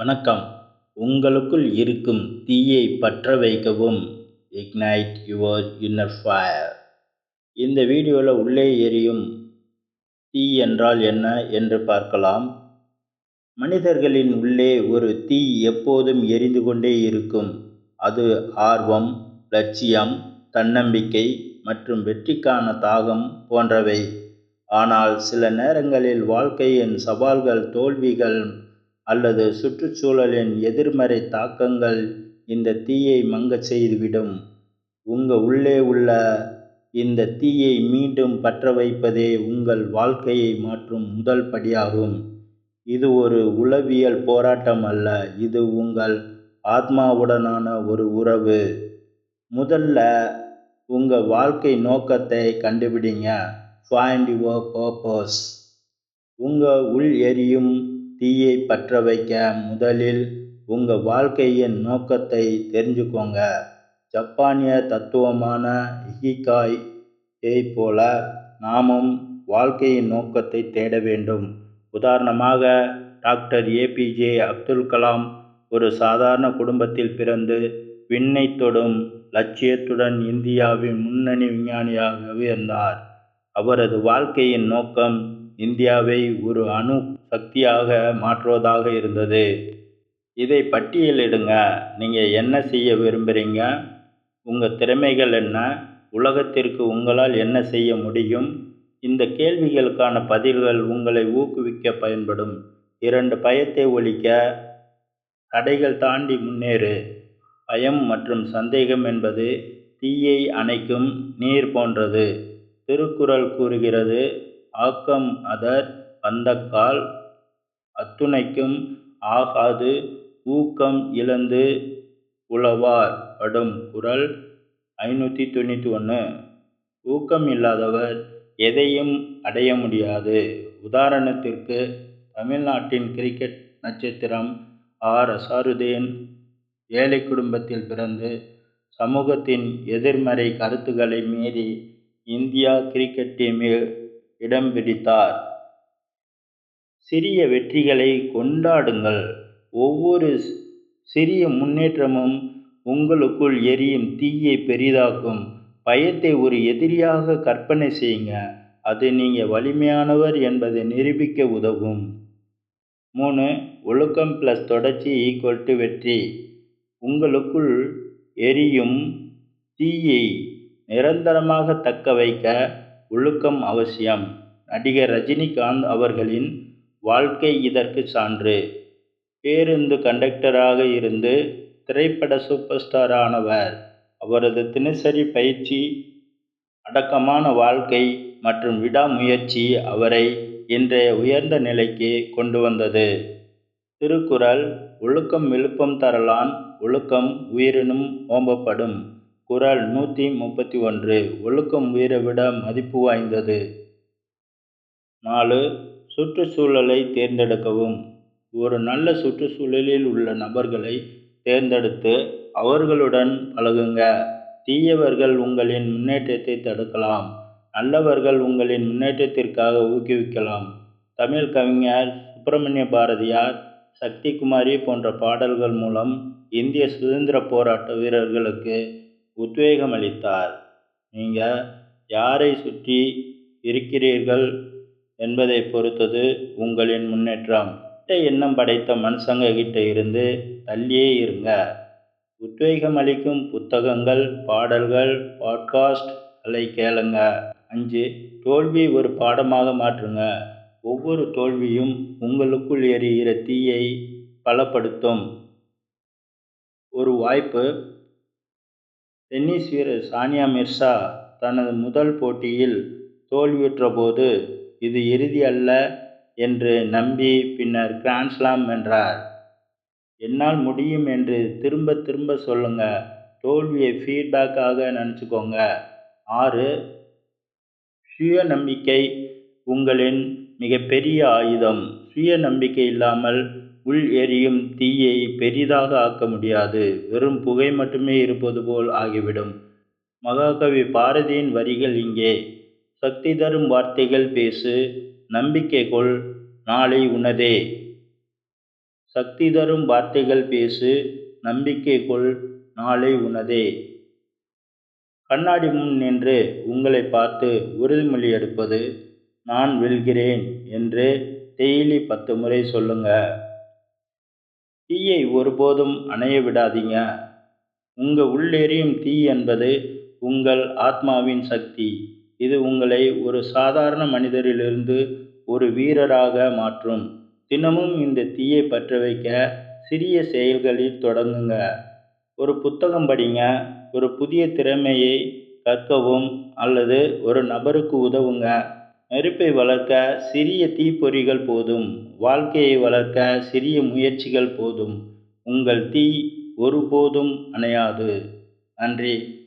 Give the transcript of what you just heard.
வணக்கம். உங்களுக்குள் இருக்கும் தீயை பற்ற வைக்கவும். இக்னைட் யுவர் இன்னர் ஃபயர் இந்த வீடியோவில் உள்ளே எரியும் தீ என்றால் என்ன என்று பார்க்கலாம். மனிதர்களின் உள்ளே ஒரு தீ எப்போதும் எரிந்து கொண்டே இருக்கும். அது ஆர்வம் லட்சியம் தன்னம்பிக்கை மற்றும் வெற்றிக்கான தாகம் போன்றவை. ஆனால் சில நேரங்களில் வாழ்க்கையின் சவால்கள் தோல்விகள் அல்லது சுற்றுச்சூழலின் எதிர்மறை தாக்கங்கள் இந்த தீயை மங்கச் செய்துவிடும். உங்கள் உள்ளே உள்ள இந்த தீயை மீண்டும் பற்ற வைப்பதே உங்கள் வாழ்க்கையை மாற்றும் முதல் படியாகும். இது ஒரு உளவியல் போராட்டம் அல்ல இது உங்கள் ஆத்மாவுடனான ஒரு உறவு. முதல்ல உங்கள் வாழ்க்கை நோக்கத்தை கண்டுபிடிங்க. ஃபைண்ட் யுவர் பர்பஸ் உங்கள் உள் எரியும் தீயை பற்ற வைக்க முதலில் உங்கள் வாழ்க்கையின் நோக்கத்தை தெரிஞ்சுக்கோங்க. ஜப்பானிய தத்துவமான இகிகாய் ஏய் போல நாமும் வாழ்க்கையின் நோக்கத்தை தேட வேண்டும். உதாரணமாக டாக்டர் ஏபிஜே அப்துல் கலாம் ஒரு சாதாரண குடும்பத்தில் பிறந்து விண்ணை தொடும் லட்சியத்துடன் இந்தியாவின் முன்னணி விஞ்ஞானியாக உயர்ந்தார் அவரது வாழ்க்கையின் நோக்கம் இந்தியாவை ஒரு அணு சக்தியாக மாற்றுவதாக இருந்தது. இதை பட்டியலிடுங்க நீங்கள் என்ன செய்ய விரும்புகிறீங்க உங்கள் திறமைகள் என்ன? உலகத்திற்கு உங்களால் என்ன செய்ய முடியும்? இந்த கேள்விகளுக்கான பதில்கள் உங்களை ஊக்குவிக்க பயன்படும். இரண்டு பயத்தை ஒழிக்க தடைகள் தாண்டி முன்னேறு. பயம் மற்றும் சந்தேகம் என்பது தீயை அணைக்கும் நீர் போன்றது. திருக்குறள் கூறுகிறது ஆக்கம் அதர் வந்தக்கால் அத்துணைக்கும் ஆகாது ஊக்கம் இழந்து உழவார் படும் குரல் ஐநூற்றி தொண்ணூற்றி ஒன்று ஊக்கம் இல்லாதவர் எதையும் அடைய முடியாது. உதாரணத்திற்கு தமிழ்நாட்டின் கிரிக்கெட் நட்சத்திரம் ஆர். அசாருதீன் ஏழை குடும்பத்தில் பிறந்து சமூகத்தின் எதிர்மறை கருத்துக்களை மீறி இந்தியா கிரிக்கெட் டீமில் இடம் பிடித்தார். சிறிய வெற்றிகளை கொண்டாடுங்கள். ஒவ்வொரு சிறிய முன்னேற்றமும் உங்களுக்குள் எரியும் தீயை பெரிதாக்கும். பயத்தை ஒரு எதிரியாக கற்பனை செய்யுங்க. அது நீங்கள் வலிமையானவர் என்பதை நிரூபிக்க உதவும். மூணு ஒழுக்கம் ப்ளஸ் தொடர்ச்சி ஈக்குவல் டு வெற்றி. உங்களுக்குள் எரியும் தீயை நிரந்தரமாக தக்க வைக்க ஒழுக்கம் அவசியம். நடிகர் ரஜினிகாந்த் அவர்களின் வாழ்க்கை இதற்கு சான்று. பேருந்து கண்டக்டராக இருந்து திரைப்பட சூப்பர் ஸ்டார் ஆனவர் அவரது தினசரி பயிற்சி அடக்கமான வாழ்க்கை மற்றும் விடாமுயற்சி அவரை இன்றைய உயர்ந்த நிலைக்கு கொண்டு வந்தது. திருக்குறள் ஒழுக்கம் விழுப்பம் தரலான் ஒழுக்கம் உயிரினும் ஓம்பப்படும். குரல் நூற்றி முப்பத்தி ஒன்று. ஒழுக்கம் உயிரை விட மதிப்பு வாய்ந்தது. நாலு சுற்றுச்சூழலை தேர்ந்தெடுக்கவும். ஒரு நல்ல சுற்றுச்சூழலில் உள்ள நபர்களை தேர்ந்தெடுத்து அவர்களுடன் பழகுங்க. தீயவர்கள் உங்களின் முன்னேற்றத்தை தடுக்கலாம். நல்லவர்கள் உங்களின் முன்னேற்றத்திற்காக ஊக்குவிக்கலாம். தமிழ் கவிஞர் சுப்பிரமணிய பாரதியார் சக்தி குமாரி போன்ற பாடல்கள் மூலம் இந்திய சுதந்திர போராட்ட வீரர்களுக்கு உத்வேகம் அளித்தார் நீங்கள் யாரை சுற்றி இருக்கிறீர்கள் என்பதை பொறுத்தது உங்களின் முன்னேற்றம். கெட்ட எண்ணம் படைத்த மனுஷங்க கிட்ட இருந்து தள்ளியே இருங்க. உத்வேகம் அளிக்கும் புத்தகங்கள் பாடல்கள் பாட்காஸ்ட் பாட்காஸ்ட்களை கேளுங்க. அஞ்சு தோல்வி ஒரு பாடமாக மாற்றுங்க. ஒவ்வொரு தோல்வியும் உங்களுக்குள் எரிகிற தீயை பலப்படுத்தும். ஒரு வாய்ப்பு டென்னிஸ் வீரர் சானியா மிர்சா தனது முதல் போட்டியில் தோல்வியுற்றபோது இது இறுதி அல்ல என்று நம்பி பின்னர் கிராண்ட்ஸ்லாம் வென்றார். என்னால் முடியும் என்று திரும்ப திரும்ப சொல்லுங்க. தோல்வியை ஃபீட்பேக்காக நினச்சிக்கோங்க. ஆறு சுய நம்பிக்கை உங்களின் மிகப்பெரிய ஆயுதம். சுய நம்பிக்கை இல்லாமல் உள் எரியும் தீயை பெரிதாக ஆக்க முடியாது. வெறும் புகை மட்டுமே இருப்பது போல் ஆகிவிடும். மகாகவி பாரதியின் வரிகள் இங்கே. சக்தி தரும் வார்த்தைகள் பேசு. நம்பிக்கை கொள். நாளை உனதே. சக்தி தரும் வார்த்தைகள் பேசு. நம்பிக்கை கொள். நாளை உனதே. கண்ணாடி முன் நின்று உங்களை பார்த்து உறுதிமொழி எடுப்பது நான் வெல்கிறேன் என்று டெய்லி பத்து முறை சொல்லுங்கள் தீயை ஒருபோதும் அணைய விடாதீங்க. உங்கள் உள்ளெரியும் தீ என்பது உங்கள் ஆத்மாவின் சக்தி. இது உங்களை ஒரு சாதாரண மனிதரிலிருந்து ஒரு வீரராக மாற்றும். தினமும் இந்த தீயை பற்ற வைக்க சிறிய செயல்களில் தொடங்குங்க. ஒரு புத்தகம் படிங்க. ஒரு புதிய திறமையை கற்கவும் அல்லது ஒரு நபருக்கு உதவுங்க. நெருப்பை வளர்க்க சிறிய தீப்பொறிகள் போதும் வாழ்க்கையை வளர்க்க சிறிய முயற்சிகள் போதும். உங்கள் தீ ஒருபோதும் அணையாது. நன்றி.